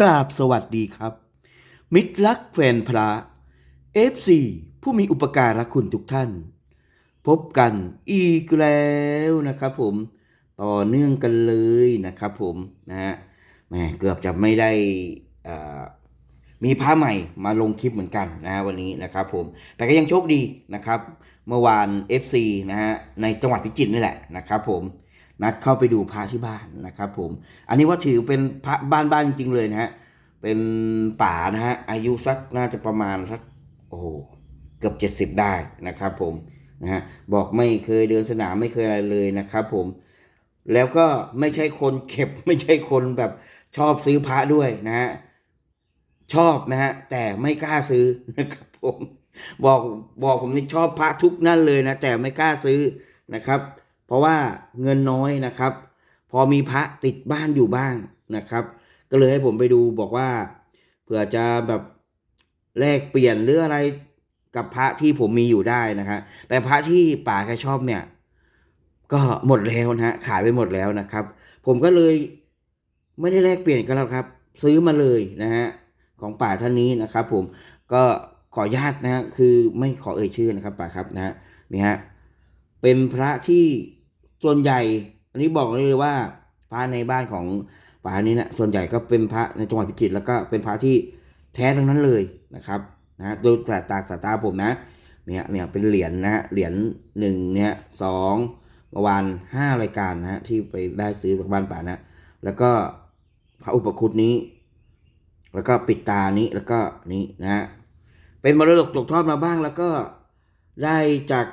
กราบสวัสดีครับ มิตรรักแฟนพระ FC ผู้มีอุปการะคุณทุกท่าน พบกันอีกแล้วนะครับผมต่อเนื่องกันเลยนะครับผมนะฮะแหมเกือบจะไม่ได้มีพระใหม่มาลงคลิปเหมือนกันนะฮะวันนี้นะครับผมแต่ก็ยังโชคดีนะครับ เมื่อวาน FC นะฮะในจังหวัดพิจิตรนี่แหละนะครับผม นัดเข้าไปดูพระที่บ้านนะครับผม อันนี้ว่าถือเป็นพระบ้านบ้านจริงๆเลยนะฮะ เป็นป่านะฮะ อายุสักน่าจะประมาณสักโอ้โหเกือบเจ็ดสิบได้นะครับผมนะฮะบอกไม่เคยเดินสนามไม่เคยอะไรเลยนะครับผม แล้วก็ไม่ใช่คนเก็บไม่ใช่คนแบบชอบซื้อพระด้วยนะฮะชอบนะฮะแต่ไม่กล้าซื้อนะครับผมบอกบอกผมนี่ชอบพระทุกนั่นเลยนะแต่ไม่กล้าซื้อนะครับ เพราะว่าเงินน้อยนะครับ พอมีพระติดบ้านอยู่บ้างนะครับ ก็เลยให้ผมไปดูบอกว่า เผื่อจะแบบแลกเปลี่ยนหรืออะไรกับพระที่ผมมีอยู่ได้นะครับแต่พระที่ป่าแกชอบเนี่ย ก็หมดแล้วนะฮะขายไปหมดแล้วนะครับ ผมก็เลยไม่ได้แลกเปลี่ยนกันแล้วครับ ซื้อมาเลยนะฮะของป่าท่านนี้นะครับ ผมก็ขออนุญาตนะฮะคือไม่ขอเอ่ยชื่อนะครับป่าครับนะฮะนี่ฮะ เป็นพระที่ส่วนใหญ่ อันนี้บอกเลยว่าพระในบ้านของป่านี้นะส่วนใหญ่ก็เป็นพระในจังหวัดพิจิตรแล้วก็เป็นพระที่แท้ทั้งนั้นเลยนะครับนะโดยสายตาสายตาผมนะเนี่ยเนี่ยเป็นเหรียญนะฮะเหรียญหนึ่งเนี่ยสองเมื่อวานห้ารายการนะที่ไปได้ซื้อจากบ้านป่านะแล้วก็พระอุปคุตนี้ แล้วก็ปิดตานี้แล้วก็นี้นะเป็นมรดกตกทอดมาบ้างแล้วก็ได้จาก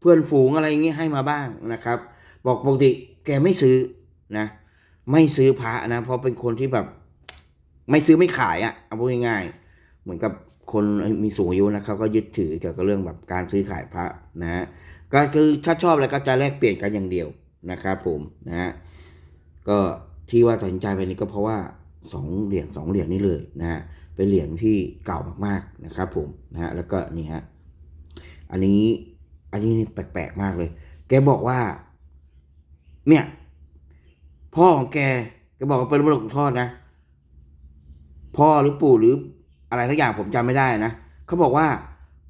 เพื่อนฝูงอะไรอย่างงี้ยให้มาบ้างนะครับ บอกปกติแกไม่ซื้อนะ ไม่ซื้อพระนะ เพราะเป็นคนที่แบบ ไม่ซื้อไม่ขายอะ่ะเอาพูดง่ายๆเหมือนกับคนมีสูงอายุนะเขาก็ยึดถือเกี่ยวกับเรื่องแบบการซื้อขายพระนะฮะก็คือถ้าชอบอะไรก็จะแลกเปลี่ยนกันอย่างเดียวนะครับผมนะฮะก็ที่ว่าตัดสินใจไปนี้ก็เพราะว่าสองเหรียญสองเหรียญนี่เลยนะฮะเป็นเหรียญที่เก่ามากๆนะครับผมนะฮะแล้วก็นี่ฮะอันนี้ อันนี้นี่แปลกๆมากเลย แกบอกว่า เนี่ย พ่อของแกแกบอกว่าเป็นมรดกตกทอดนะ พ่อหรือปู่หรืออะไรสักอย่างผมจำไม่ได้นะเขาบอกว่า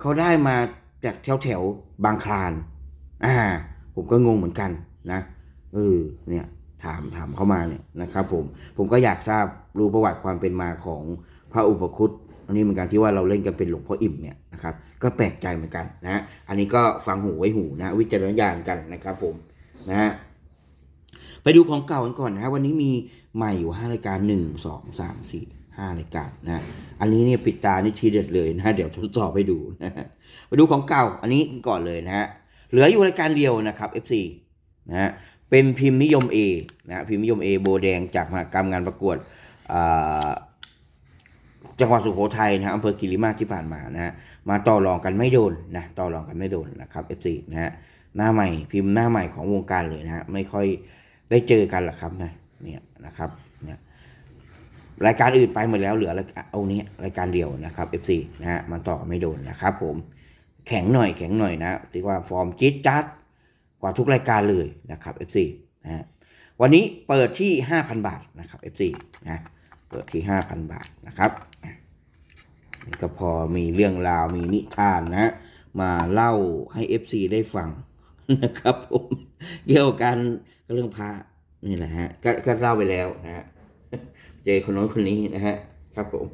เขาได้มาจากแถวแถวบางคลาน อ่า ผมก็งงเหมือนกันนะเออเนี่ย ถามถามเข้ามาเนี่ยนะครับ ผม ผมก็อยากทราบรู้ประวัติความเป็นมาของพระอุปคุต อันนี้เหมือนกันที่ว่าเราเล่นกันเป็นหลวงพ่ออิ่มเนี่ยนะครับก็แปลกใจเหมือนกันนะอันนี้ก็ฟังหูไว้หูนะวิจารณญาณกันนะครับผมนะฮะไปดูของเก่ากันก่อนนะวันนี้มีใหม่อยู่ห้ารายการหนึ่งสองสามสี่ห้ารายการนะอันนี้เนี่ยปิดตานี่ทีเด็ดเลยนะเดี๋ยวทดสอบให้ดูนะไปดูของเก่าอันนี้ก่อนเลยนะฮะเหลืออยู่รายการเดียวนะครับ FC นะฮะเป็นพิมพ์นิยม A นะฮะพิมพ์นิยม A โบแดงจากมหากรรมงานประกวดอ่า จังหวัดสุโขทัยนะฮะอำเภอกิริมาศที่ผ่านมานะฮะมาต่อรองกันไม่โดนนะต่อรองกันไม่โดนนะครับ FC นะฮะหน้าใหม่พิมพ์หน้าใหม่ของวงการเลยนะฮะไม่ค่อยได้เจอกันหรอกครับนะเนี่ยนะครับเนี่ยรายการอื่นไปหมดแล้วเหลือเอานี้รายการเดียวนะครับ FC นะฮะมันต่อไม่โดนนะครับผมแข็งหน่อยแข็งหน่อยนะถือว่าฟอร์มจี๊ดจัดกว่าทุกรายการเลยนะครับ FC นะฮะวันนี้เปิดที่ 5,000 บาทนะครับ FC นะ เปิดที่ 5,000 บาทนะครับนี่ก็พอมีเรื่องราวมีนิทานนะ มาเล่าให้ FC ได้ฟังนะครับผมเกี่ยวกันก็เรื่องพระนี่แหละฮะก็ก็เล่าไปแล้วนะฮะเจอคนโน้นคนนี้นะฮะครับผม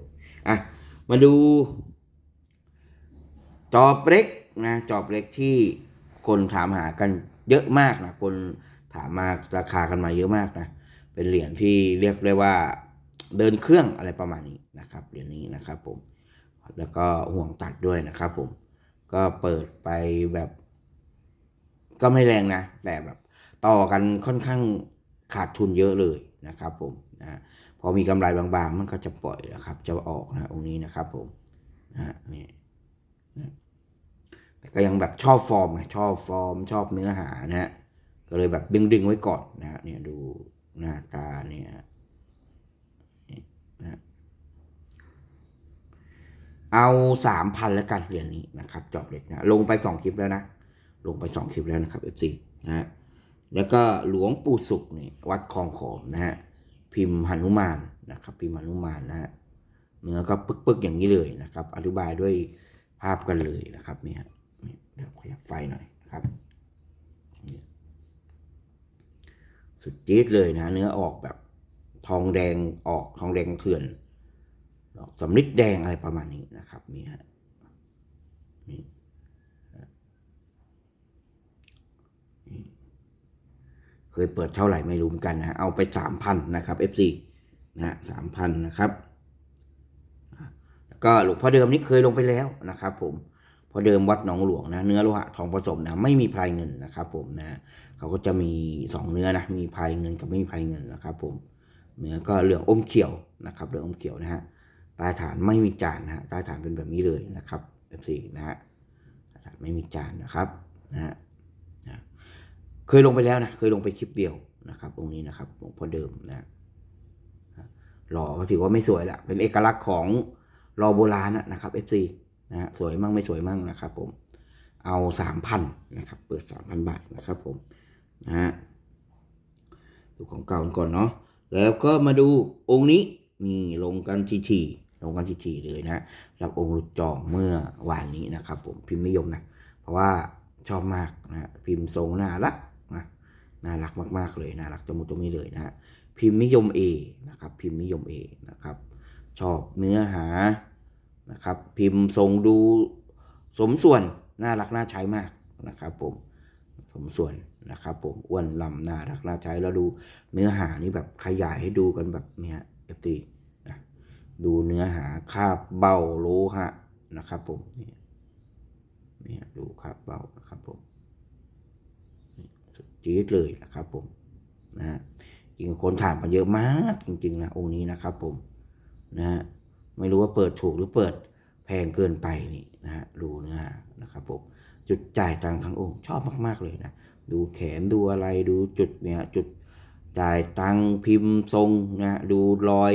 อะมาดู จอบเล็กนะจอบเล็กที่คนถามหากันเยอะมากนะคนถามมาราคากันมาเยอะมากนะเป็นเหรียญที่เรียกได้ว่า เดินเครื่องอะไรประมาณนี้นะครับเหรียญนี้นะครับผมแล้วก็ห่วงตัดด้วยนะครับผมก็เปิดไปแบบ ก็ไม่แรงนะ แต่แบบต่อกันค่อนข้างขาดทุนเยอะเลยนะครับ ผมนะพอมีกำไรบางๆ มันก็จะปล่อยนะครับ จะออกนะองค์นี้นะครับผมนะนี่นะแต่ก็ยังแบบชอบฟอร์มไงชอบฟอร์ม ชอบเนื้อหานะฮะก็เลยแบบดึงๆไว้ก่อนนะฮะเนี่ยดูหน้าตาเนี่ยนี่นะ เอาสามพันแล้วกันเหรียญนี้นะครับจอบเล็กนะลงไปสองคลิปแล้วนะ ลงไปสองคลิปแล้วนะครับ FC นะฮะแล้วก็หลวงปู่สุขนี่วัดคลองขอมนะฮะพิมพ์หนุมานนะครับ พิมพ์หนุมานนะฮะเนื้อก็ปึกๆอย่างนี้เลยนะครับ อธิบายด้วยภาพกันเลยนะครับเนี่ยเดี๋ยวขยับไฟหน่อยนะครับ สุดจี๊ดเลยนะ เนื้อออกแบบทองแดงออกทองแดงเถื่อน ออกสำลิดแดงอะไรประมาณนี้นะครับนี่ฮะนี่เคยเปิดเท่าไหร่ไม่รู้เหมือนกันนะเอาไปสามพันนะครับ FC นะสามพันนะครับ แล้วก็หลวงพ่อเดิมนี่เคยลงไปแล้วนะครับ ผมพอเดิมวัดหนองหลวงนะเนื้อโลหะทองผสมนะไม่มีพลายเงินนะครับ ผมนะเขาก็จะมีสองเนื้อนะมีพลายเงินกับไม่มีพลายเงินนะครับ ผมเนื้อก็เหลืองอมเขียวนะครับเหลืองอมเขียวนะฮะ ใต้ฐานไม่มีจานนะฮะใต้ฐานเป็นแบบนี้เลยนะครับ FC นะฮะใต้ฐานไม่มีจานนะครับนะฮะเคยลงไปแล้วนะเคยลงไปคลิปเดียวนะครับองค์นี้นะครับหลวงพ่อเดิมนะหล่อก็ถือว่าไม่สวยละเป็นเอกลักษณ์ของรอโบราณนะครับ FC นะฮะสวยมั่งไม่สวยมั่งนะครับ ผม เอาสามพันนะครับ เปิดสามพันบาทนะครับ ผมนะฮะดูของเก่าก่อนเนาะแล้วก็มาดูองค์นี้มีลงกันทีทีๆ ลงกันทีๆเลยนะรับองค์หลุดจองเมื่อวานนี้นะครับ ผมพิมพ์นิยมนะ เพราะว่าชอบมากนะพิมพ์ทรงน่ารักนะน่ารักมากๆเลยน่ารักจมูกตรงนี้เลยนะพิมพ์นิยม A นะครับ พิมพ์นิยม A นะครับ ชอบเนื้อหานะครับ พิมพ์ทรงดูสมส่วนน่ารักน่าใช้มากนะครับ ผมสมส่วนนะครับผมอ้วนลำน่ารักน่าใช้แล้วดูเนื้อหานี่แบบขยายให้ดูกันแบบเนี้ยเอฟซี ดูเนื้อหาคาบเบ้าโลหะนะครับผมนี่นี่ดูครับเบานะครับผมจี๊ดเลยนะครับผมนะฮะจริงคนถามมาเยอะมากจริงๆนะองค์นี้นะครับผมนะฮะไม่รู้ว่าเปิดถูกหรือเปิดแพงเกินไปนี่นะฮะดูเนื้อหานะครับผมจุดจ่ายตังค์ทั้งองค์ชอบมาก ๆเลยนะดูแขนดูอะไรดูจุดเนี่ยจุดจ่ายตังค์พิมพ์ทรงนะดูรอย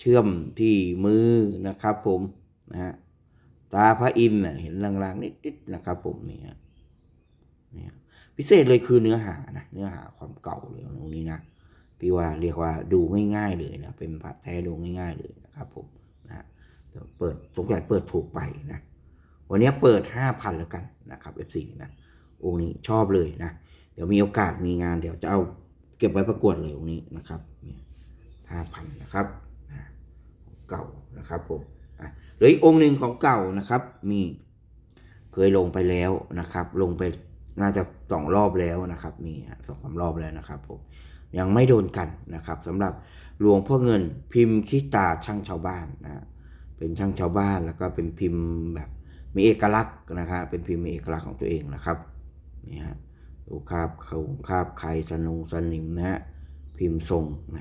เชื่อมที่มือนะครับผมนะฮะตาพระอินทร์เห็นลางๆนิดๆนะครับผมนี่ยเนี่พิเศษเลยคือเนื้อหานะเนื้อหาความเก่าเลยตรงนี้นะพี่ว่าเรียกว่าดูง่าย ๆ เลยนะเป็นพระแท้ดูง่าย ๆ เลยนะครับผมนะเดี๋ยวเปิดสงสัยเปิดถูกไปนะวันนี้เปิดห้าพันแล้วกันนะครับ F4 นะองค์นี้ชอบเลยนะเดี๋ยวมีโอกาสมีงานเดี๋ยวจะเอาเก็บไว้ประกวดเลยองค์นี้นะครับนี่ห้าพันนะครับ เก่านะครับผมหลืออีกองค์หนึ่งของเก่านะครับ มีเคยลงไปแล้วนะครับ ลงไปน่าจะสองรอบแล้วนะครับนี่ฮะสองสามรอบแล้วนะครับผมยังไม่โดนกันนะครับสำหรับหลวงพ่อเงินพิมพ์ขี้ตาช่างชาวบ้านนะเป็นช่างชาวบ้านแล้วก็เป็นพิมพ์แบบมีเอกลักษณ์นะครับเป็นพิมพ์มีเอกลักษณ์ของตัวเองนะครับนี่ฮะดูคาบเขาคาบไข่สนุงสนิมนะฮะพิมพ์ทรงแหม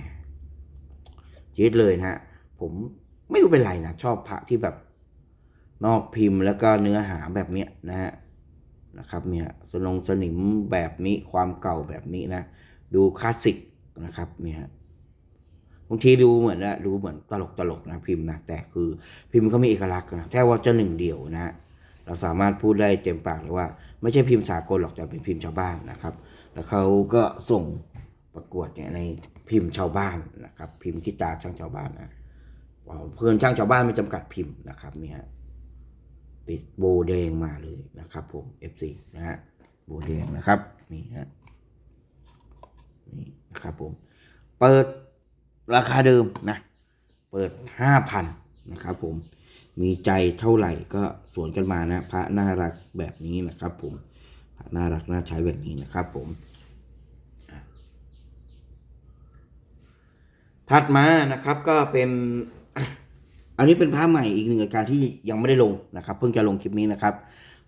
จี๊ดเลยนะฮะ ผมไม่รู้เป็นไรนะ ชอบพระที่แบบนอกพิมพ์แล้วก็เนื้อหาแบบเนี้ยนะฮะนะครับเนี่ยสนงสนิมแบบนี้ความเก่าแบบนี้นะ ดูคลาสสิกนะครับเนี่ยบางทีดูเหมือนนะดูเหมือนตลกตลกนะพิมพ์นะแต่คือพิมพ์เขามีเอกลักษณ์นะแค่ว่าจะหนึ่งเดียวนะ เราสามารถพูดได้เต็มปากเลยว่า ไม่ใช่พิมพ์สากลหรอกแต่เป็นพิมพ์ชาวบ้านนะครับ แล้วเขาก็ส่งประกวดเนี่ยในพิมพ์ชาวบ้านนะครับ พิมพ์คิดตาช่างชาวบ้านนะ เพื่อนช่างชาวบ้านไม่จำกัดพิมพ์นะครับเนี่ยติดโบแดงมาเลยนะครับ ผม F4 นะฮะโบแดงนะครับนี่ฮะนี่นะครับผม เปิดราคาเดิมนะ เปิดห้าพันนะครับ ผมมีใจเท่าไหร่ก็สวนกันมานะ พระน่ารักแบบนี้นะครับ ผมพระน่ารักน่าใช้แบบนี้นะครับ ผมถัดมานะครับก็เป็น อันนี้เป็นพระใหม่อีกหนึ่งราการที่ยังไม่ได้ลงนะครับ เพิ่งจะลงคลิปนี้นะครับ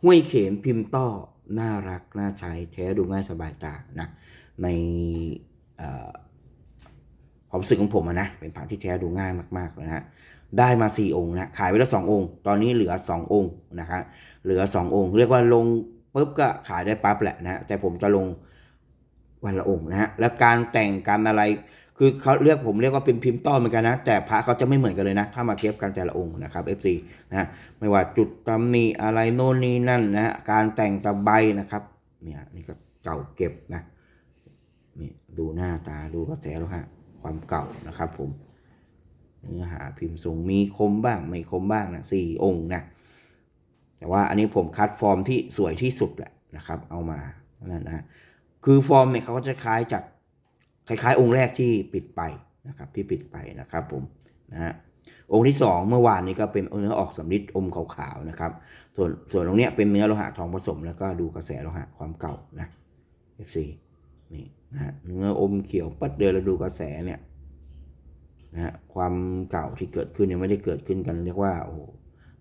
ห้วยเข็มพิมพ์ต้อน่ารักน่าใช้แท้ดูง่ายสบายตานะในเอ่อความรู้สึกของผมนะ เป็นพระที่แท้ดูง่ายมากๆนะฮะได้มาสี่องค์นะขายไปแล้วสององค์ ตอนนี้เหลือสององค์นะครับเหลือสององค์ เรียกว่าลงปุ๊บก็ขายได้ปั๊บแหละนะฮะแต่ผมจะลงวันละองค์นะฮะแล้วการแต่งการอะไร คือเขาเรียกผมเรียกว่าเป็นพิมพ์ต้อเหมือนกันนะ แต่พระเขาจะไม่เหมือนกันเลยนะ ถ้ามาเทียบกันแต่ละองค์นะครับ FC นะไม่ว่าจุดตำหนิอะไรโน่นนี่นั่นนะฮะการแต่งตะไบนะครับเนี่ยนี่ก็เก่าเก็บนะนี่ดูหน้าตาดูกระแสแล้วฮะความเก่านะครับผมเนื้อหาพิมพ์สูงมีคมบ้างไม่คมบ้างนะสี่องค์นะแต่ว่าอันนี้ผมคัดฟอร์มที่สวยที่สุดแหละนะครับ เอามานั่นนะคือฟอร์มเนี่ยเขาก็จะคล้ายจาก คล้ายๆ องค์แรกที่ปิดไปนะครับที่ปิดไปนะครับผมนะฮะองค์ที่สองเมื่อวานนี้ก็เป็นเนื้อออกสำริดอมขาวๆนะครับ ส่วนส่วนตรงเนี้ยเป็นเนื้อโลหะทองผสม แล้วก็ดูกระแสโลหะความเก่านะ FC นี่นะฮะเนื้ออมเขียวปัดเดินแล้วดูกระแสเนี่ยนะฮะความเก่าที่เกิดขึ้นเนี่ยไม่ได้เกิดขึ้นกันเรียกว่าโอ้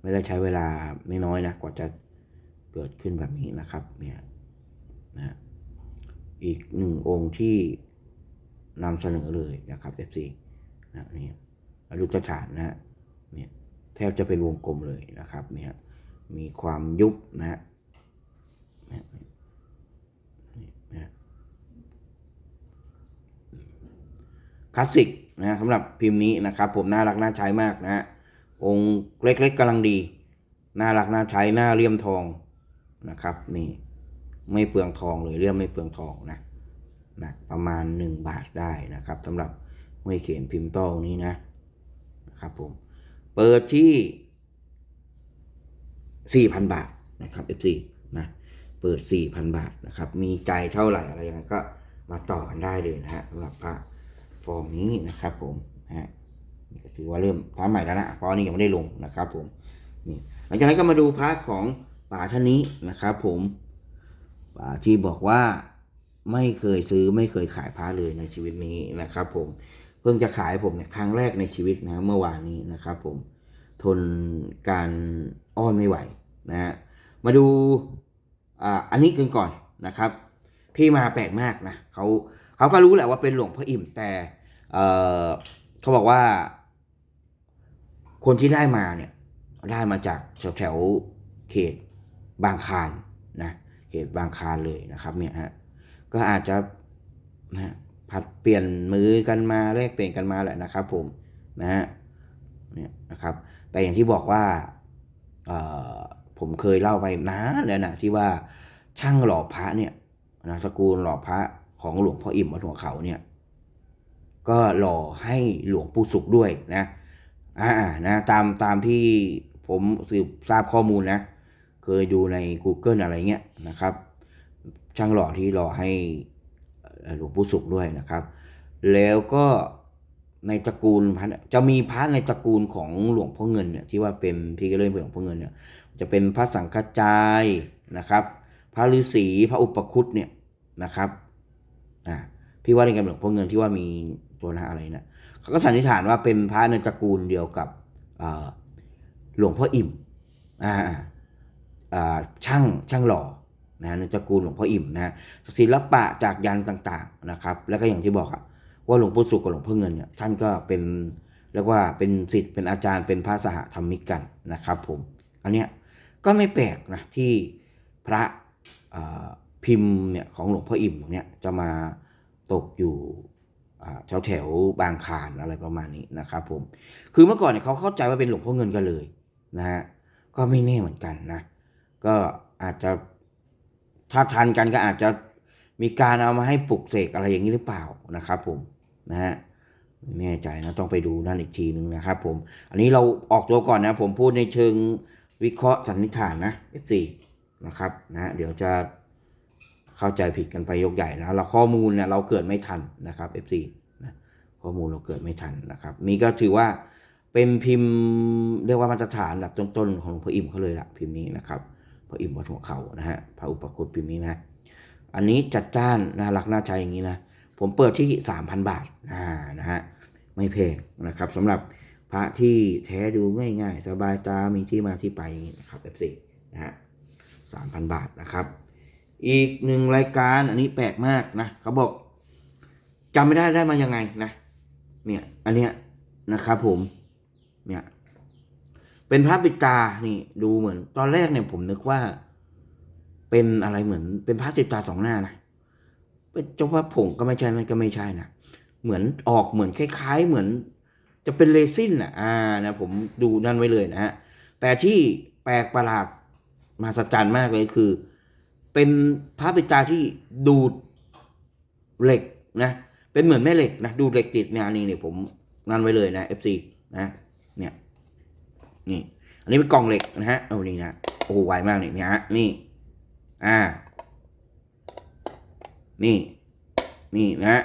ไม่ได้ใช้เวลาไม่น้อยนะกว่าจะเกิดขึ้นแบบนี้นะครับเนี่ยนะฮะอีกหนึ่งองค์ที่ นำเสนอเลยนะครับ FC นะนี่อรุจฐานนะฮะเนี่ยแทบจะเป็นวงกลมเลยนะครับเนี่ยมีความยุบนะฮะนี่ยนี่นะฮะคลาสสิกนะสำหรับพิมพ์นี้นะครับ ผมน่ารักน่าใช้มากนะฮะองค์เล็กๆกำลังดี น่ารักน่าใช้หน้าเลี่ยมทองนะครับ นี่ไม่เปลืองทองเลยเลี่ยมไม่เปลืองทองนะ หนักประมาณ 1 บาทได้นะครับสำหรับห้วยเขียนพิมพ์โต้งนี้นะนะครับผมเปิดที่ 4,000 บาทนะครับ FC นะเปิด 4,000 บาทนะครับ มีใจเท่าไหร่อะไรยังไงก็มาต่อกันได้เลยนะฮะสำหรับพระฟอร์มนี้นะครับผมนะฮะนี่ก็ถือว่าเริ่มพระใหม่แล้วนะเพราะอันนี้ยังไม่ได้ลงนะครับผมนี่หลังจากนั้นก็มาดูพระของป่าท่านนี้นะครับผมป่าที่บอกว่า ไม่เคยซื้อไม่เคยขายพระเลยในชีวิตนี้นะครับ ผมเพิ่งจะขายผมเนี่ยครั้งแรกในชีวิตนะเมื่อวานนี้นะครับ ผมทนการอ้อนไม่ไหวนะฮะมาดูอ่าอันนี้กันก่อนนะครับ ที่มาแปลกมากนะเขาเขาก็รู้แหละว่าเป็นหลวงพ่ออิ่มแต่เออเขาบอกว่า คนที่ได้มาเนี่ย ได้มาจากแถวแถวๆเขตบางคารนะเขตบางคารเลยนะครับเนี่ยฮะ ก็อาจจะนะผัดเปลี่ยนมือกันมาแลกเปลี่ยนกันมาแหละนะครับ ผมนะฮะเนี่ยนะครับ แต่อย่างที่บอกว่าผมเคยเล่าไปนานแล้วนะที่ว่าช่างหล่อพระเนี่ยนะตระกูลหล่อพระของหลวงพ่ออิ่มวัดหัวเขาเนี่ยก็หล่อให้หลวงปู่สุขด้วยนะอ่านะตามตามที่ผมสืบทราบข้อมูลนะ เคยดูใน Google อะไรเงี้ยนะครับ ช่างหล่อที่หล่อให้หลวงปู่สุขด้วยนะครับ แล้วก็ในตระกูลพระจะมีพระในตระกูลของหลวงพ่อเงินเนี่ยที่ว่าเป็นที่เริ่มเป็นหลวงพ่อเงินเนี่ยจะเป็นพระสังฆจายนะครับ พระฤาษีพระอุปคุตเนี่ยนะครับอ่าที่ว่าในกันหลวงพ่อเงินที่ว่ามีตัวนะอะไรนะเขาก็สันนิษฐานว่าเป็นพระในตระกูลเดียวกับหลวงพ่ออิ่มอ่าอ่าช่างช่างหล่อ นะในตระกูลหลวงพ่ออิ่มนะศิลปะจากยันต่างๆนะครับ แล้วก็อย่างที่บอกอะว่าหลวงพ่อสุขกับหลวงพ่อเงินเนี่ยท่านก็เป็นเรียกว่าเป็นศิษย์เป็นอาจารย์เป็นพระสหธรรมิกกันนะครับผมอันเนี้ยก็ไม่แปลกนะที่พระพิมพ์เนี่ยของหลวงพ่ออิ่มเนี่ยจะมาตกอยู่แถวแถวบางคานอะไรประมาณนี้นะครับผมคือเมื่อก่อนเนี่ยเขาเข้าใจว่าเป็นหลวงพ่อเงินกันเลยนะฮะก็ไม่แน่เหมือนกันนะก็อาจจะ ถ้าทันกันก็อาจจะมีการเอามาให้ปลุกเสกอะไรอย่างนี้หรือเปล่านะครับผมนะฮะไม่แน่ใจนะต้องไปดูนั่นอีกทีหนึ่งนะครับผม อันนี้เราออกตัวก่อนนะ ผมพูดในเชิงวิเคราะห์สันนิษฐานนะ F4 นะครับนะเดี๋ยวจะเข้าใจผิดกันไปยกใหญ่นะเราข้อมูลเนี่ยเราเกิดไม่ทันนะครับ F4 นะข้อมูลเราเกิดไม่ทันนะครับ นี่ก็ถือว่าเป็นพิมพ์เรียกว่ามาตรฐานระดับต้นๆของหลวงพ่ออิ่มเขาเลยละพิมพ์นี้นะครับ พระอิ่มวัดหัวเขานะฮะพระอุปคุตพิมพ์นี้นะอันนี้จัดจ้านน่ารักน่าใช้อย่างนี้นะผมเปิดที่ 3,000 บาทอ่านะฮะไม่แพงนะครับสำหรับพระที่แท้ดูง่ายๆ สบายตา มีที่มาที่ไปอย่างนี้นะครับ F4 นะฮะสามพันบาทนะครับ อีกหนึ่งรายการอันนี้แปลกมากนะเขาบอกจำไม่ได้ได้มายังไงนะเนี่ยอันเนี้ยนะครับผมเนี่ย เป็นพระปิดตานี่ดูเหมือน ตอนแรกเนี่ยผมนึกว่า เป็นอะไรเหมือน เป็นพระติดตาสองหน้านะเป็นเจ้าพระผงก็ไม่ใช่มันก็ไม่ใช่นะเหมือนออกเหมือนคล้าย ๆ เหมือน จะเป็นเลซินอะ อ่านะผมดูนั่นไว้เลยนะฮะแต่ที่แปลกประหลาดมหัศจรรย์มากเลยคือ เป็นพระปิดตาที่ดูดเหล็กนะเป็นเหมือนแม่เหล็กนะดูเหล็กติดเนี่ยนนี้เนี่ยผมนั่นไว้เลยนะ FC นะเนี่ย นี่ อันนี้เป็นกล่องเหล็กนะฮะเอานี่นะโอ้โหไวมากเลยเนี่ยฮะนี่ อ่า นี่ นี่นะฮะ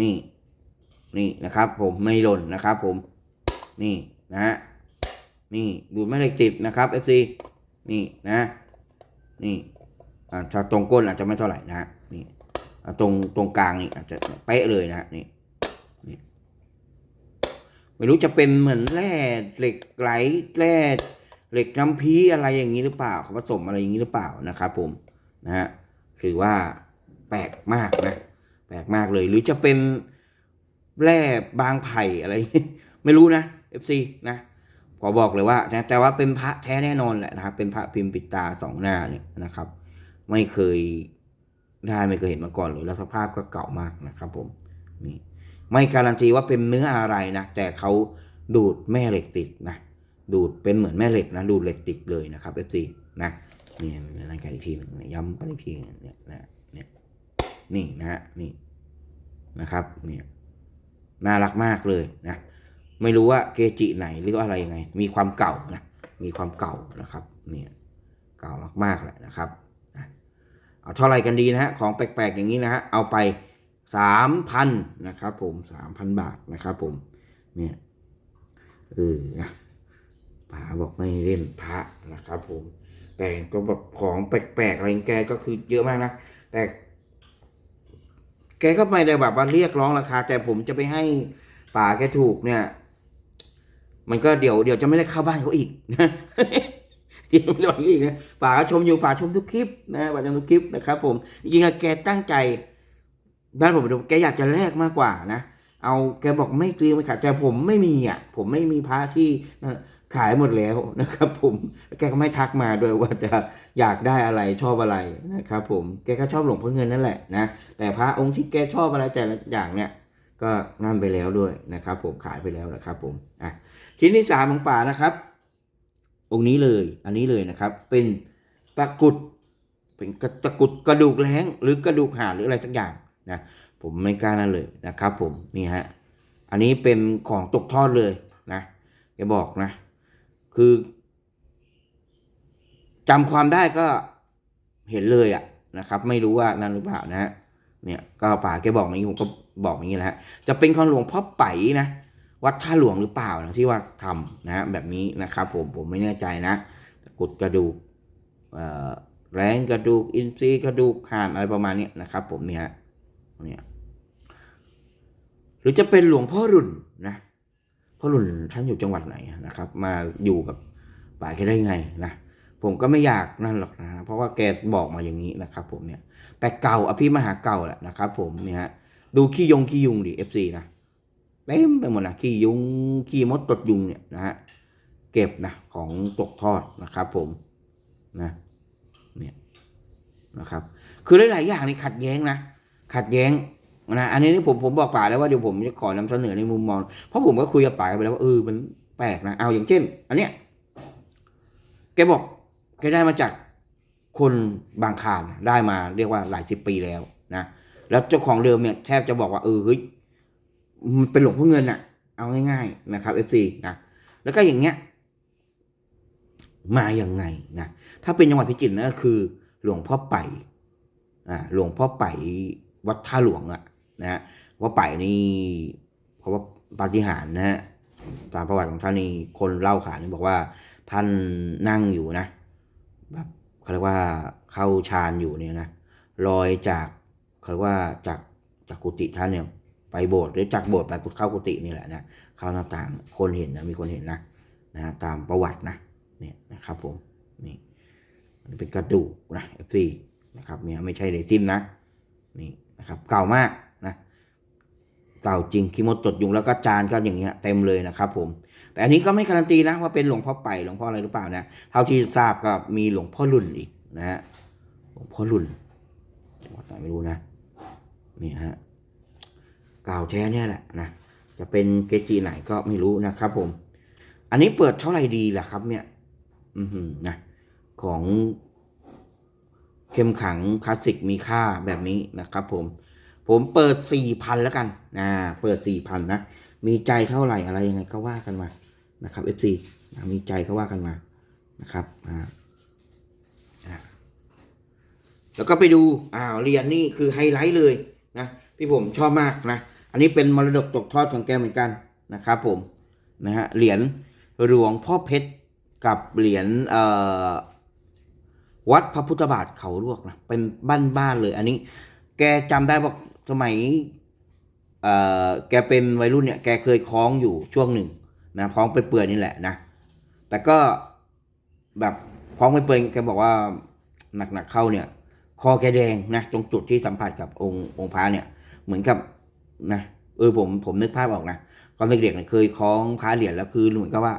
นี่ นี่นะครับ ผมไม่หล่นนะครับ ผม นี่นะฮะนี่ ดูดแม่เหล็กติดนะครับ FC นี่นะ นี่อ่าถ้าตรงก้นอาจจะไม่เท่าไหร่นะฮะนี่ตรงตรงกลางนี่อาจจะเป๊ะเลยนะฮะนี่ ไม่รู้จะเป็นเหมือนแร่เหล็กไหลแร่เหล็กน้ำพีอะไรอย่างนี้หรือเปล่าเขาผสมอะไรอย่างนี้หรือเปล่านะครับผมนะฮะถือว่าแปลกมากนะแปลกมากเลย หรือจะเป็นแร่บางไผ่อะไร ไม่รู้นะ FC นะขอบอกเลยว่านะแต่ว่าเป็นพระแท้แน่นอนแหละนะครับ เป็นพระพิมพ์ปิดตาสองหน้าเนี่ยนะครับ ไม่เคยได้ไม่เคยเห็นมาก่อนเลยแล้วสภาพก็เก่ามากนะครับผมนี่ ไม่การันตีว่าเป็นเนื้ออะไรนะ แต่เขาดูดแม่เหล็กติดนะ ดูดเป็นเหมือนแม่เหล็กนะ ดูดเหล็กติดเลยนะครับ FC นะนี่รายการอีกทีนย้ำกันอีกทีเนี่ยนะเนี่ยนี่นะฮะนี่นะครับเนี่ยน่ารักมากเลยนะ ไม่รู้ว่าเกจิไหนหรืออะไรยังไง มีความเก่านะมีความเก่านะครับเนี่ยเก่ามากๆแหละนะครับเอาเท่าไรกันดีนะฮะของแปลกๆอย่างนี้นะฮะเอาไป สามพันนะครับผมสามพันบาทนะครับผมเนี่ยเออนะป๋าบอกไม่เล่นพระนะครับผม แต่ก็แบบของแปลกๆอะไรแกก็คือเยอะมากนะแต่แกก็ไม่ได้แบบว่าเรียกร้องราคา แต่ผมจะไปให้ป๋าแกถูกเนี่ย มันก็เดี๋ยวเดี๋ยวจะไม่ได้เข้าบ้านเขาอีกนะเดี๋ยวไม่ได้อีกนะป๋าก็ชมอยู่ป๋าชมทุกคลิปนะป๋าชมทุกคลิปนะครับ ผมจริงๆแกตั้งใจ บ้านผมดูแกอยากจะแลกมากกว่านะ เอาแกบอกไม่ซื้อไม่ขายแต่ผมไม่มีอะ ผมไม่มีพระที่ขายหมดแล้วนะครับ ผมแกก็ไม่ทักมาด้วยว่าจะอยากได้อะไรชอบอะไรนะครับ ผมแกก็ชอบหลวงพ่อเงินนั่นแหละนะแต่พระองค์ที่แกชอบอะไรแต่ละอย่างเนี่ยก็นั่นไปแล้วด้วยนะครับ ผมขายไปแล้วนะครับ ผมอะชิ้นที่สามของป่านะครับ องค์นี้เลย อันนี้เลยนะครับ เป็นตะกุดเป็นตะกุดกระดูกแร้งหรือกระดูกหาหรืออะไรสักอย่าง นะผมไม่กล้านั่นเลยนะครับผมนี่ฮะอันนี้เป็นของตกทอดเลยนะแกบอกนะ คือจำความได้ก็เห็นเลยอะนะครับ ไม่รู้ว่านั่นหรือเปล่านะฮะเนี่ยก็ป่าแกบอกอย่างนี้ผมก็บอกอย่างนี้แหละจะเป็นของหลวงพ่อไปนะวัดท่าหลวงหรือเปล่านะที่ว่าทำนะฮะแบบนี้นะครับ ผมผมไม่แน่ใจนะกรุดกระดูกแรงกระดูกอินทรีย์กระดูกห่านอะไรประมาณนี้นะครับ ผมเนี่ย เนี่ยหรือจะเป็นหลวงพ่อรุ่นนะพ่อรุ่นท่านอยู่จังหวัดไหนนะครับ มาอยู่กับป่าแกได้ไงนะผมก็ไม่อยากนั่นหรอกนะเพราะว่าแกบอกมาอย่างนี้นะครับ ผมเนี่ยแต่เก่าอภิมหาเก่าแหละนะครับ ผมเนี่ยฮะดูขี้ยงขี้ยุงดิเอฟซีนะเต็มไปหมดนะขี้ยุงขี้มดตดยุงเนี่ยนะฮะเก็บนะของตกทอดนะครับ ผมนะเนี่ยนะครับ คือหลายๆอย่างนี่ขัดแย้งนะ ขัดแย้งนะอันนี้นี่ผมผมบอกป่าแล้วว่าเดี๋ยวผมจะขอนำเสนอในมุมมองเพราะผมก็คุยกับป่าไปแล้วว่าเออมันแปลกนะเอาอย่างเช่น อันเนี้ยแกบอกแกได้มาจากคนบางคานได้มาเรียกว่าหลายสิบปีแล้วนะแล้วเจ้าของเดิมเนี่ยแทบจะบอกว่าเออเฮ้ยมันเป็นหลวงพ่อเงินอะเอาง่าย ๆ นะครับเอฟซีนะแล้วก็อย่างเงี้ยมาอย่างไงนะถ้าเป็นจังหวัดพิจิตรนะก็คือ หลวงพ่อไปอ่าหลวงพ่อไป วัดท่าหลวงอะนะฮะว่าไปนี่เขาว่าปาฏิหาริย์นะฮะตามประวัติของท่านนี่คนเล่าขานนี่บอกว่าท่านนั่งอยู่นะแบบเขาเรียกว่าเข้าฌานอยู่เนี่ยนะลอยจากเขาเรียกว่าจากจากกุฏิท่านเนี่ยไปโบสถ์หรือจากโบสถ์ไปเข้ากุฏินี่แหละนะเข้าหน้าต่างคนเห็นนะมีคนเห็นนะนะฮะตามประวัตินะเนี่ยนะครับผมนี่มันเป็นกระดูกนะ F4 นะครับเนี่ยไม่ใช่เรซิมนะนี่ นะครับเก่ามากนะเก่าจริงคิโมดตดยุงแล้วก็จานก็อย่างเงี้ยเต็มเลยนะครับผมแต่อันนี้ก็ไม่การันตีนะว่าเป็นหลวงพ่อไปหลวงพ่ออะไรหรือเปล่านะเท่าที่ทราบก็มีหลวงพ่อรุ่นอีกนะฮะหลวงพ่อรุ่นจังหวัดไหนไม่รู้นะนี่ฮะเก่าแท้เนี่ยแหละนะจะเป็นเกจิไหนก็ไม่รู้นะครับผม อันนี้เปิดเท่าไหร่ดีล่ะครับเนี่ย อือหือนะของ เข้มขังคลาสสิกมีค่าแบบนี้นะครับผม ผมเปิดสี่พันแล้วกันนะเปิดสี่พันนะ มีใจเท่าไหร่อะไรยังไงก็ว่ากันมานะครับ FC มีใจก็ว่ากันมานะครับอ่าแล้วก็ไปดูอ้าวเหรียญนี่คือไฮไลท์เลยนะพี่ผมชอบมากนะอันนี้เป็นมรดกตกทอดของแกเหมือนกันนะครับผมนะฮะเหรียญหลวงพ่อเพชรกับเหรียญเอ่อ วัดพระพุทธบาทเขาลวกนะเป็นบ้านๆเลยอันนี้ แกจำได้ว่าสมัยแกเป็นวัยรุ่นเนี่ยแกเคยคล้องอยู่ช่วงหนึ่งนะคล้องไปเปื่อยนี่แหละนะ แต่ก็แบบคล้องไปเปื่อยแกบอกว่าหนักๆเข้าเนี่ย คอแกแดงนะตรงจุดที่สัมผัสกับองค์องค์พระเนี่ย เหมือนกับนะเออผมผมนึกภาพออกนะตอนเด็กๆเนี่ยเคยคล้องพระเหรียญแล้วคือเหมือนกับว่า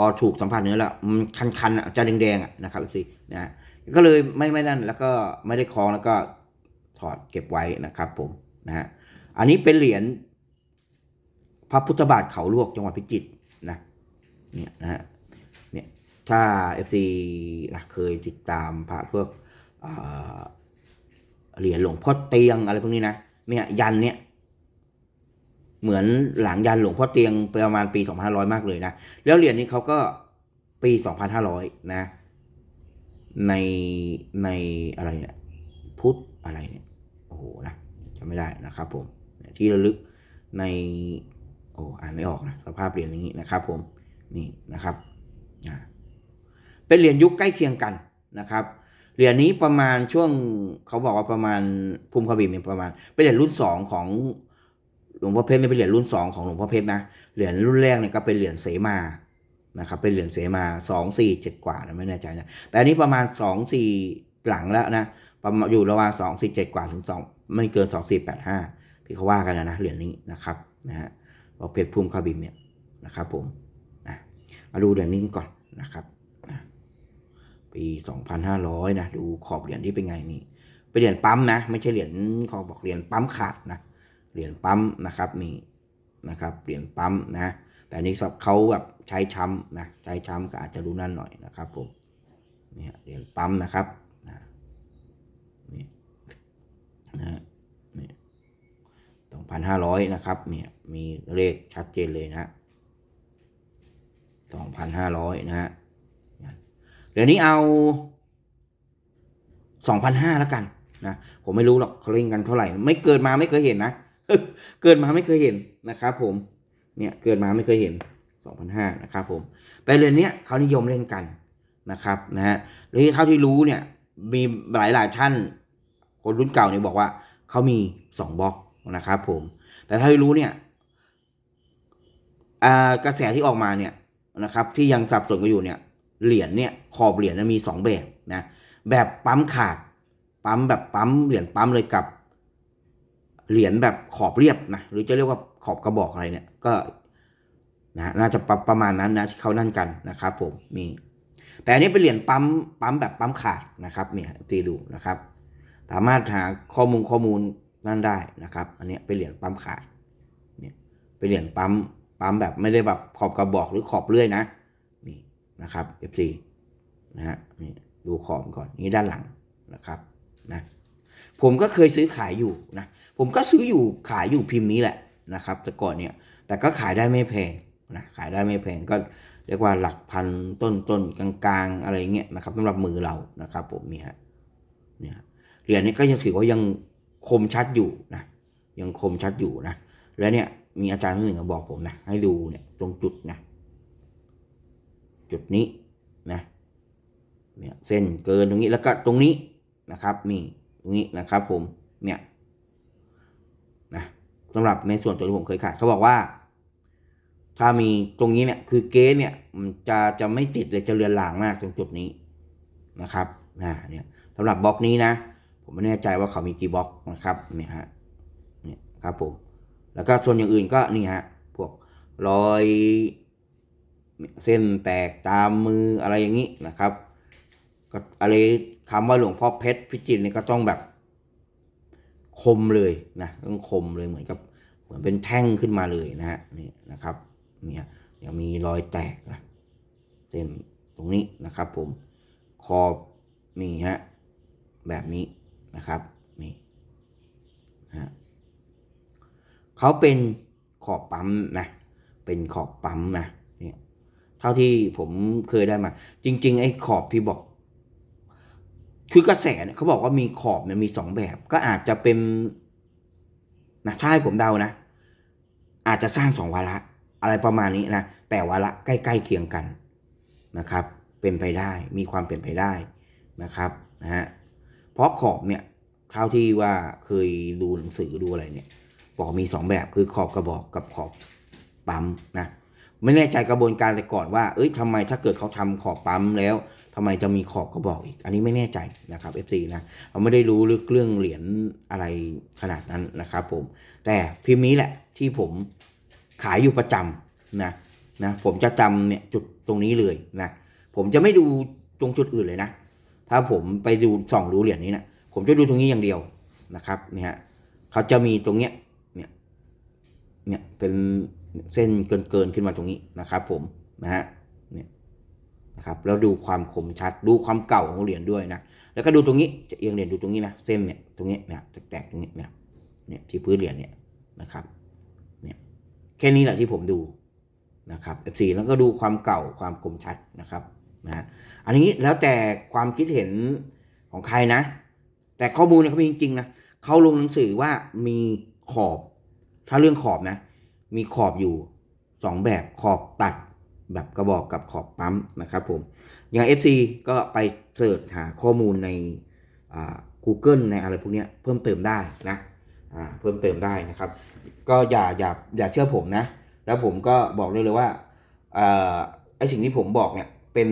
พอถูกสัมผัสเนื้อแล้วมันคันๆอะจะแดงๆอะนะครับสินะก็เลยไม่ไม่นั่นแล้วก็ไม่ได้คล้องแล้วก็ถอดเก็บไว้นะครับผมนะฮะอันนี้เป็นเหรียญพระพุทธบาทเขาลวกจังหวัดพิจิตรนะเนี่ยนะฮะเนี่ยถ้า FC นะเคยติดตามพระพวกเหรียญหลวงพ่อเตียงอะไรพวกนี้นะเนี่ยยันเนี่ย เหมือนหลังยันหลวงพ่อเตียงประมาณปี 2500 มากเลยนะ แล้วเหรียญนี้เขาก็ปี 2500 นะ ในในอะไรเนี่ยพุทธอะไรเนี่ยโอ้โหนะจำไม่ได้นะครับผมที่ระลึกในโอ้อ่านไม่ออกนะสภาพเหรียญอย่างนี้นะครับผมนี่นะครับเป็นเหรียญยุคใกล้เคียงกันนะครับเหรียญนี้ประมาณช่วงเขาบอกว่าประมาณภูมิคบิมเนี่ยประมาณ เป็นเหรียญรุ่นสองของ หลวงพ่อเพชรไม่เป็นเหรียญรุ่นสองของหลวงพ่อเพชรนะเหรียญรุ่นแรกเนี่ยก็เป็นเหรียญเสมานะครับเป็นเหรียญเสมาสองสี่เจ็ดกว่านะไม่แน่ใจนะแต่อันนี้ประมาณสองสี่หลังแล้วนะประมาณอยู่ระหว่างสองสี่เจ็ดกว่าถึงสองไม่เกินสองสี่แปดห้าที่เขาว่ากันนะนะเหรียญนี้นะครับนะฮะเราเพชรพุ่มคาบิมเนี่ยนะครับผมนะมาดูเหรียญนี้ก่อนนะครับนะปีสองพันห้าร้อยนะดูขอบเหรียญที่เป็นไงนี่เป็นเหรียญปั๊มนะ ไม่ใช่เหรียญเขาบอกเหรียญปั๊มขาดนะ เหรียญปั๊มนะครับนี่นะครับเหรียญปั๊มนะแต่นี้เขาแบบใช้ช้ำนะใช้ช้ำก็อาจจะรู้นั่นหน่อยนะครับผมเนี่ยเหรียญปั๊มนะครับนะนี่นะนี่สองพันห้าร้อยนะครับเนี่ยมีเลขชัดเจนเลยนะสองพันห้าร้อยนะฮะเดี๋ยวนี้เอาสองพันห้าแล้วกันนะผมไม่รู้หรอกเขาเล่นกันเท่าไหร่ ไม่เกิดมาไม่เคยเห็นนะ เกิดมาไม่เคยเห็นนะครับผม เนี่ยเกิดมาไม่เคยเห็น2,500นะครับผม แต่เรือนเนี้ยเขานิยมเล่นกันนะครับนะฮะหรือเท่าที่รู้เนี่ยมีหลายหลายท่าน คนรุ่นเก่าเนี่ยบอกว่าเขามี 2บล็อกนะครับผม แต่ถ้าที่รู้เนี่ยกระแสที่ออกมาเนี่ยนะครับที่ยังสับสนกันอยู่เนี่ยเหรียญเนี่ยขอบเหรียญมีสองแบบนะแบบปั๊มขาดปั๊มแบบปั๊มเหรียญปั๊มเลยกับ เหรียญแบบขอบเรียบนะหรือจะเรียกว่าขอบกระบอกอะไรเนี่ยก็นะน่าจะประประมาณนั้นนะที่เขานั่นกันนะครับผมนี่แต่อันนี้เป็นเหรียญปั๊มปั๊มแบบปั๊มขาดนะครับเนี่ยตีดูนะครับ สามารถหาข้อมูลข้อมูลนั่นได้นะครับ อันนี้เป็นเหรียญปั๊มขาดเนี่ยเป็นเหรียญปั๊มปั๊มแบบไม่ได้แบบขอบกระบอกหรือขอบเลื่อยนะนี่นะครับ F4 นะฮะนี่ดูขอบก่อนนี่ด้านหลังนะครับนะผมก็เคยซื้อขายอยู่นะ ผมก็ซื้ออยู่ขายอยู่พิมพ์นี้แหละนะครับ แต่ก่อนเนี่ยแต่ก็ขายได้ไม่แพงนะขายได้ไม่แพงก็เรียกว่าหลักพันต้นต้นกลางๆ อะไรเงี้ยนะครับสำหรับมือเรานะครับ ผมเนี่ยเนี่ยเหรียญนี้ก็ยังถือว่ายังคมชัดอยู่นะยังคมชัดอยู่นะแล้วเนี่ยมีอาจารย์ท่านหนึ่งบอกผมนะให้ดูเนี่ยตรงจุดนะจุดนี้นะเนี่ยเส้นเกินตรงนี้แล้วก็ตรงนี้นะครับนี่ตรงนี้นะครับ ผมเนี่ย สำหรับในส่วนตัวที่ผมเคยขายเขาบอกว่า ถ้ามีตรงนี้เนี่ย คือเกสเนี่ยมันจะจะไม่ติดเลยจะเลือนลางมากตรงจุดนี้นะครับนะเนี่ยสำหรับบล็อกนี้นะ ผมไม่แน่ใจว่าเขามีกี่บล็อกนะครับเนี่ยฮะเนี่ยครับผมแล้วก็ส่วนอย่างอื่นก็นี่ฮะพวกรอยเส้นแตกตามมืออะไรอย่างนี้นะครับ ก็อะไรคำว่าหลวงพ่อเพชรพิจิตรเนี่ยก็ต้องแบบ คมเลยนะต้องคมเลยเหมือนกับเหมือนเป็นแท่งขึ้นมาเลยนะฮะนี่นะครับเนี่ยยังมีรอยแตกนะเส้นตรงนี้นะครับผมขอบมีฮะแบบนี้นะครับนี่ฮะเขาเป็นขอบปั๊มนะเป็นขอบปั๊มนะเนี่ยเท่าที่ผมเคยได้มา จริง ๆ ไอ้ขอบที่บอก คือกระแสเนี่ยเขาบอกว่ามีขอบเนี่ยมีสองแบบ ก็อาจจะเป็นนะให้ผมเดานะ อาจจะสร้างสองวาระ อะไรประมาณนี้นะแต่วาระใกล้ๆเคียงกันนะครับ เป็นไปได้มีความเป็นไปได้นะครับนะฮะเพราะขอบเนี่ยเท่าที่ว่าเคยดูหนังสือดูอะไรเนี่ยบอกมีสองแบบคือขอบกระบอกกับขอบปั๊มนะ ไม่แน่ใจกระบวนการแต่ก่อนว่า เอ้ยทำไมถ้าเกิดเขาทำขอบปั๊มแล้วทำไมจะมีขอบกระบอกอีก อันนี้ไม่แน่ใจนะครับ FC นะเราไม่ได้รู้ลึกเรื่องเหรียญอะไรขนาดนั้นนะครับผม แต่พิมพ์นี้แหละที่ผมขายอยู่ประจำนะนะผมจะจำเนี่ยจุดตรงนี้เลยนะผมจะไม่ดูตรงจุดอื่นเลยนะ ถ้าผมไปดูส่องดูเหรียญนี้นะผมจะดูตรงนี้อย่างเดียวนะครับเนี่ยเขาจะมีตรงเนี้ยเนี่ยเนี่ยเป็น เส้นเกินเกินขึ้นมาตรงนี้นะครับ ผมนะฮะเนี่ยนะครับแล้วดูความคมชัดดูความเก่าของเหรียญด้วยนะแล้วก็ดูตรงนี้จะเอียงเหรียญดูตรงนี้นะเส้นเนี่ยตรงนี้เนี่ยแตกๆตรงนี้เนี่ยเนี่ยที่พื้นเหรียญเนี่ยนะครับเนี่ยแค่นี้แหละที่ผมดูนะครับ F4 แล้วก็ดูความเก่าความคมชัดนะครับนะฮะอันนี้แล้วแต่ความคิดเห็นของใครนะ แต่ข้อมูลเนี่ยเขามีจริงๆนะเขาลงหนังสือว่ามีขอบ ถ้าเรื่องขอบนะ มีขอบอยู่สองแบบขอบตัดแบบกระบอกกับขอบปั๊มนะครับผมอย่าง FC ก็ไปเสิร์ชหาข้อมูลใน Google ในอะไรพวกนี้เพิ่มเติมได้นะเพิ่มเติมได้นะครับ ก็อย่าอย่าอย่าเชื่อผมนะ แล้วผมก็บอกเลยเลยว่าอ่าไอสิ่งที่ผมบอกเนี่ยเป็น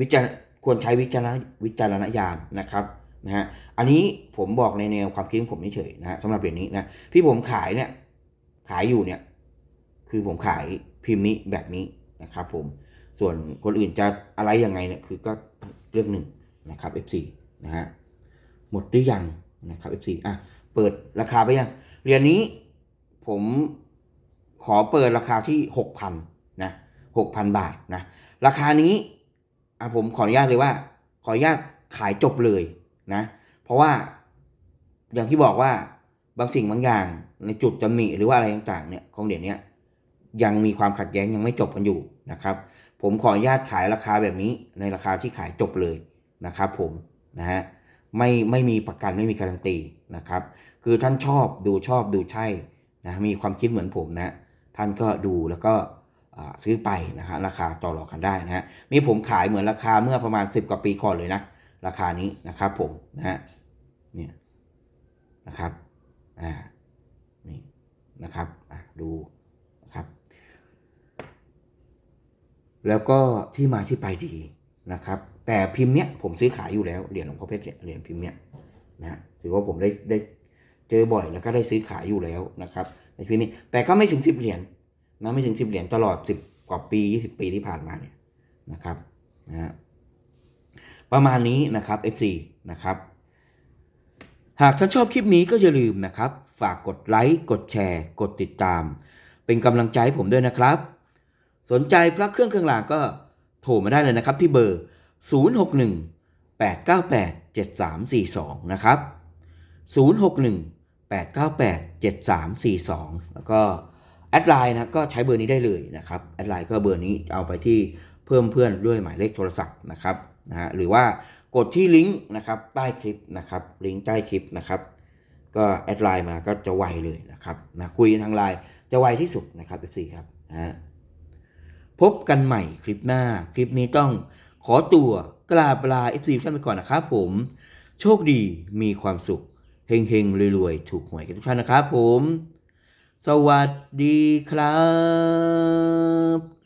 วิจารควรใช้วิจารณวิจารณญาณนะครับนะฮะอันนี้ผมบอกในแนวความคิดของผมเฉยๆนะฮะสำหรับเหรียญนี้นะที่ผมขายเนี่ยขายอยู่เนี่ย คือผมขายพิมพ์นี้แบบนี้นะครับผมส่วนคนอื่นจะอะไรยังไงเนี่ยคือก็เรื่องหนึ่งนะครับ F4 นะฮะหมดหรือยังนะครับ F4 อะเปิดราคาไปยังเรียญนี้ผมขอเปิดราคาที่ 6,000นะ6,000 บาทนะราคานี้อะผมขออนุญาตเลยว่า ขออนุญาตขายจบเลยนะเพราะว่าอย่างที่บอกว่าบางสิ่งบางอย่างในจุดตำหนิหรือว่าอะไรต่างๆเนี่ยของเหรียญเนี้ ยังมีความขัดแย้งยังไม่จบกันอยู่นะครับ ผมขออนุญาตขายราคาแบบนี้ในราคาที่ขายจบเลยนะครับ ผมนะฮะไม่ไม่มีประกันไม่มีการันตีนะครับ คือท่านชอบดูชอบดูใช่นะมีความคิดเหมือนผมนะท่านก็ดูแล้วก็ซื้อไปนะฮะราคาต่อรองกันได้นะฮะนี่ผมขายเหมือนราคาเมื่อประมาณ 10 กว่าปีก่อนเลยนะ ราคานี้นะครับผมนะฮะเนี่ยนะครับอ่านี่นะครับอะดูนะครับ แล้วก็ที่มาที่ไปดีนะครับ แต่พิมพ์เนี้ยผมซื้อขายอยู่แล้วเหรียญหลวงพ่อเพชรเหรียญพิมพ์เนี้ยนะถือว่าผมได้ได้เจอบ่อยแล้วก็ได้ซื้อขายอยู่แล้วนะครับ ในพิมพ์นี้แต่ก็ไม่ถึงสิบเหรียญนะไม่ถึงสิบเหรียญตลอดสิบกว่าปียี่สิบปีที่ผ่านมาเนี่ยนะครับนะฮะประมาณนี้นะครับ F4 นะครับ หากท่านชอบคลิปนี้ก็อย่าลืมนะครับ ฝากกดไลค์กดแชร์ กดติดตาม เป็นกำลังใจให้ผมด้วยนะครับ สนใจพระเครื่องเครื่องรางก็โทรมาได้เลยนะครับที่เบอร์ 061 898 7342 นะครับ 061 898 7342 แล้วก็แอดไลน์นะก็ใช้เบอร์นี้ได้เลยนะครับแอดไลน์ก็เบอร์นี้เอาไปที่เพิ่มเพื่อนด้วยหมายเลขโทรศัพท์นะครับนะฮะหรือว่ากดที่ลิงก์นะครับใต้คลิปนะครับลิงก์ใต้คลิปนะครับ ก็แอดไลน์มาก็จะไวเลยนะครับนะคุยทางไลน์จะไวที่สุดนะครับ FC ครับนะฮะ พบกันใหม่คลิปหน้า คลิปนี้ต้องขอตัวกราบลา FC ท่านไปก่อนนะครับผม โชคดีมีความสุขเฮงเฮงๆรวยๆ ถูกหวยกันทุกท่านนะครับผม สวัสดีครับ